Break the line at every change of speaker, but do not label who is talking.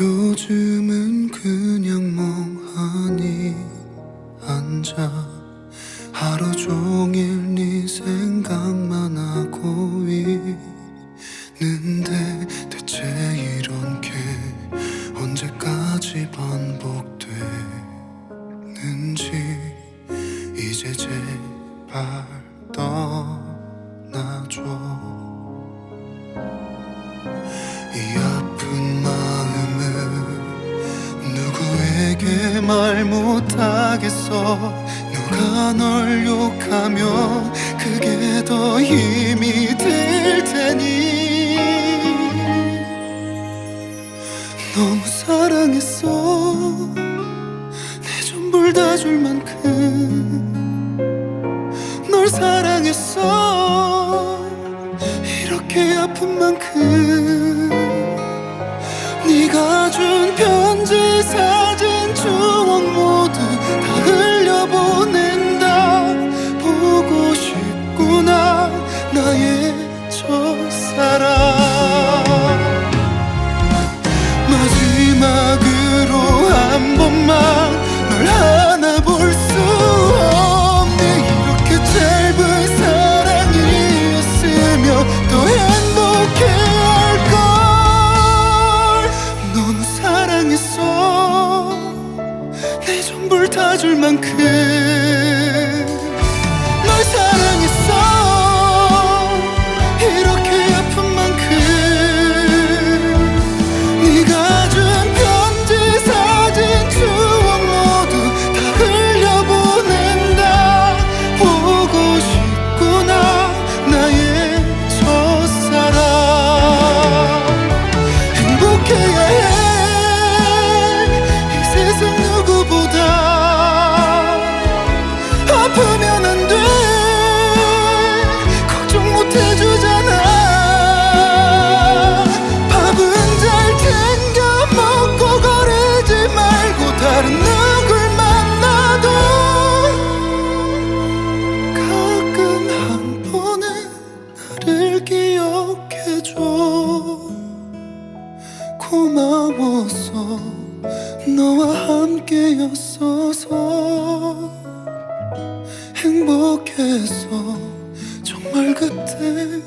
요즘은 그냥 언제까지 반복되는지 이제 제발 떠나줘. 이 아픈 마음을 누구에게 말 못하겠어. 누가 널 욕하면 그게 더 힘이 될 테니 다 줄 만큼 널 사랑했어. 이렇게 아픈 만큼 네가 준 편지 사 전부를 다줄 만큼 고마웠어 너와 함께였어서 행복했어 정말 그때만이